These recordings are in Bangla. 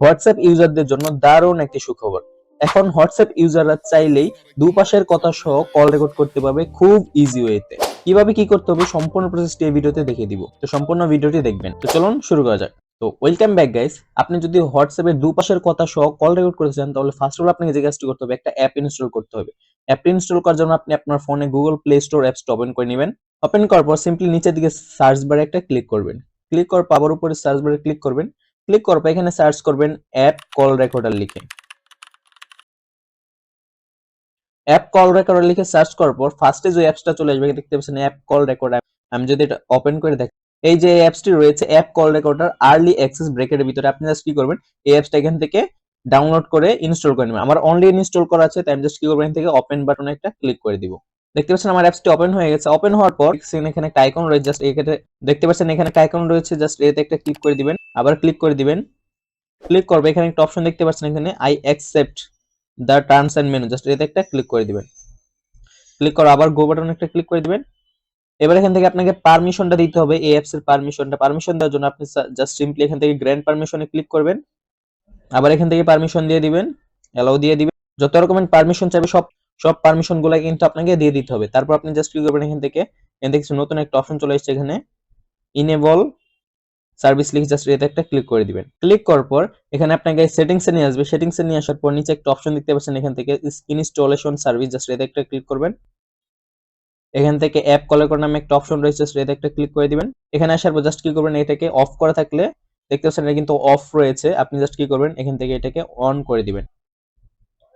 হোয়াটসঅ্যাপ ইউজারদের জন্য দারুণ একটি সুখবর। এখন হোয়াটসঅ্যাপ ইউজাররা চাইলেই দুপাশের কথা সহ কল রেকর্ড করতে পারবে খুব ইজি ওয়েতে কীভাবে কি করতে হবে সম্পূর্ণ প্রসেসটি এই ভিডিওতে দেখিয়ে দিব। তো সম্পূর্ণ ভিডিওটি দেখবেন। তো চলুন শুরু করা যাক। তো ওয়েলকাম ব্যাক গাইস আপনি যদি হোয়াটসঅ্যাপে দুপাশের কথা সহ কল রেকর্ড করতে চান তাহলে ফার্স্ট অফ অল আপনাকে যে কাজটি করতে হবে, একটা অ্যাপ ইনস্টল করতে হবে। অ্যাপ ইনস্টল করার জন্য আপনি আপনার ফোনে গুগল প্লে স্টোর অ্যাপসটা ওপেন করে নেবেন। ওপেন করার পর সিম্পলি নিচের দিকে সার্চ বারে একটা ক্লিক করবেন। ক্লিক করার পাওয়ার উপরে সার্চ বারে ক্লিক করবেন। ক্লিক পর এখানে সার্চ করবেন অ্যাপ কল রেকর্ডার লিখে। অ্যাপ কল রেকর্ডার লিখে সার্চ করার পর ফার্স্টে যে অ্যাপসটা চলে আসবে দেখতে পাচ্ছেন অ্যাপ কল রেকর্ডার। আমি যদি এটা ওপেন করে দেখি, এই যে অ্যাপসটি রয়েছে, app call recorder early access ব্রেকেটের ভিতরে, আপনি জাস্ট কি করবেন, এই অ্যাপসটা এখান থেকে ডাউনলোড করে ইনস্টল করে নেবেন। আমার অনলি ইনস্টল করা আছে, তাই আমি জাস্ট কি করবেন এখান থেকে ওপেন বাটনে একটা ক্লিক করে দিব। দেখতে পাচ্ছেন আমার অ্যাপসটি ওপেন হয়ে গেছে। ওপেন হওয়ার পর এখানে একটা আইকন রয়েছে জাস্ট এখানে, দেখতে পাচ্ছেন এখানে একটা আইকন রয়েছে জাস্ট এতে একটা ক্লিক করে দিবেন। আবার ক্লিক করে দিবেন। ক্লিক করবে, এখানে একটা অপশন দেখতে পাচ্ছেন এখানে I accept the terms and menu just এতে একটা ক্লিক করে দিবেন। ক্লিক করো আবার গো বাটন একটা ক্লিক করে দিবেন। এবার এখান থেকে আপনাকে পারমিশনটা দিতে হবে এই অ্যাপস এর পারমিশনটা পারমিশন দেওয়ার জন্য আপনি জাস্ট সিম্পলি এখান থেকে গ্র্যান্ড পারমিশনে ক্লিক করবেন। আবার এখান থেকে পারমিশন দিয়ে দিবেন অ্যালাউ দিয়ে দিবেন। যত রকমের পারমিশন চাইবে, সব সব পারমিশনগুলা কিন্তু আপনাকে দিয়ে দিতে হবে। তারপর আপনি জাস্ট ক্লিক করবেন এখান থেকে। এখান থেকে নতুন একটা অপশন চলে এসেছে এখানে ইনেবল সার্ভিস লিখে জাস্ট এতে একটা ক্লিক করে দিবেন। ক্লিক করার পর এখানে আপনাকে সেটিংসে নিয়ে আসবে। সেটিংসে নিয়ে আসার পর নিচে একটা অপশন দেখতে পাচ্ছেন, এখান থেকে ইনস্টলেশন সার্ভিস জাস্ট এতে একটা ক্লিক করবেন। এখান থেকে অ্যাপ কলার নামে একটা অপশন রয়েছে সেটাতে একটা ক্লিক করে দিবেন। এখানে আসার পর জাস্ট কি করবেন, এটাকে অফ করা থাকলে দেখতে পাচ্ছেন এটা কিন্তু অফ রয়েছে। আপনি জাস্ট কি করবেন, এখান থেকে এটাকে অন করে দিবেন।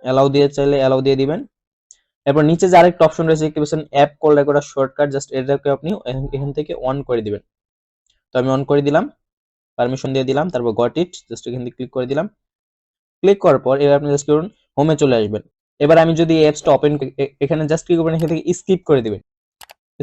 অ্যালাউ দিয়ে চাইলে অ্যালাউ দিয়ে দিবেন। এরপর নিচে যে আরেকটা অপশন রয়েছে, দেখতে পাচ্ছেন app call recorder shortcut just এটাকে আপনি এখান থেকে অন করে দিবেন। তো আমি অন করে দিলাম পারমিশন দিয়ে দিলাম, তারপর গট ইট জাস্ট এখান থেকে ক্লিক করে দিলাম। ক্লিক করার পর এবার আপনি জাস্ট করুন হোমে চলে আসবেন। এবার আমি যদি এই অ্যাপসটা ওপেন এখানে জাস্ট ক্লিক করবেন, এখান থেকে স্কিপ করে দিবেন।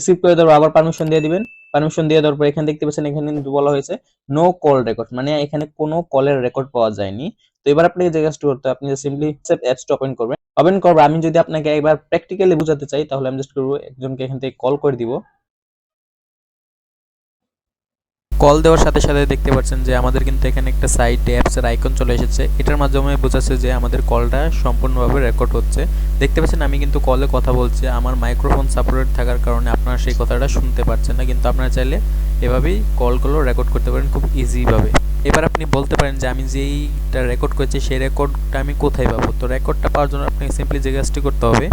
স্কিপ করে দেওয়ার আবার পারমিশন দিয়ে দিবেন। পারমিশন দিয়ে দেওয়ার পর এখানে দেখতে পাচ্ছেন, এখানে কিন্তু বলা হয়েছে নো কল রেকর্ড মানে এখানে কোনো কলের রেকর্ড পাওয়া যায়নি। তো এবার আপনাকে যে কাজটা করতে আপনি সিম্পলি অ্যাপসটা ওপেন করবেন। ওপেন করব আমি যদি আপনাকে একবার প্র্যাকটিক্যালি বোঝাতে চাই, তাহলে আমি জাস্ট করব একজনকে এখান থেকে কল করে দিব। কল দেওয়ার সাথে সাথে দেখতে পাচ্ছেন যে আমাদের কিন্তু এখানে একটা সাইড অ্যাপসের আইকন চলে এসেছে। এটার মাধ্যমে বোঝাচ্ছে যে আমাদের কলটা সম্পূর্ণভাবে রেকর্ড হচ্ছে। দেখতে পাচ্ছেন আমি কিন্তু কলে কথা বলছি, আমার মাইক্রোফোন সাপোর্টেড থাকার কারণে আপনারা সেই কথাটা শুনতে পাচ্ছেন না, কিন্তু আপনারা চাইলে এভাবেই কলগুলো রেকর্ড করতে পারেন খুব ইজিভাবে এবার আপনি বলতে পারেন যে আমি যেইটা রেকর্ড করেছি, সেই রেকর্ডটা আমি কোথায় পাবো? তো রেকর্ডটা পাওয়ার জন্য আপনাকে সিম্পলি যে কাজটি করতে হবে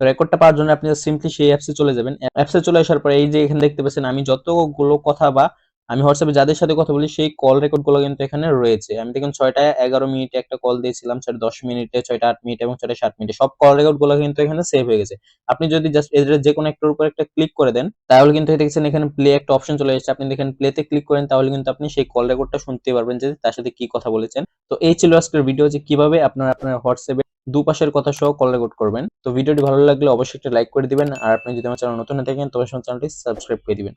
রেকর্ডটা পাওয়ার জন্য আপনি সিম্পলি সেই অ্যাপসে চলে যাবেন। অ্যাপসে চলে আসার পরে এই যে এখানে দেখতে পাচ্ছেন আমি যতগুলো কথা বা আমি হোয়াটসঅ্যাপে যাদের সাথে কথা বলি, সেই কল রেকর্ডগুলো কিন্তু এখানে রয়েছে। আমি দেখুন ছয়টা এগারো মিনিটে একটা কল দিয়েছিলাম ছয়টা দশ মিনিটে, ছয়টা আট মিনিট এবং ছয়টা সাত মিনিটে। সব কল রেকর্ডগুলো কিন্তু এখানে সেভ হয়ে গেছে। আপনি যদি জাস্ট এদের যে কোনো একটার উপর একটা ক্লিক করে দেন, তাহলে কিন্তু দেখছেন এখানে প্লে একটা অপশন চলে এসেছে। আপনি দেখেন প্লেতে ক্লিক করেন, তাহলে কিন্তু আপনি সেই কল রেকর্ডটা শুনতে পারবেন যে তার সাথে কি কথা বলেছেন। তো এই ছিল আজকের ভিডিও যে কীভাবে আপনার আপনার হোয়াটসঅ্যাপে দুপাশের কথা সহ কল রেকর্ড করবেন। তো ভিডিওটি ভালো লাগলে অবশ্যই একটা লাইক করে দিবেন। আর আপনি যদি আমার চ্যানেল নতুন হয়ে থাকেন, তবে চ্যানেলটি সাবস্ক্রাইব করে দিবেন।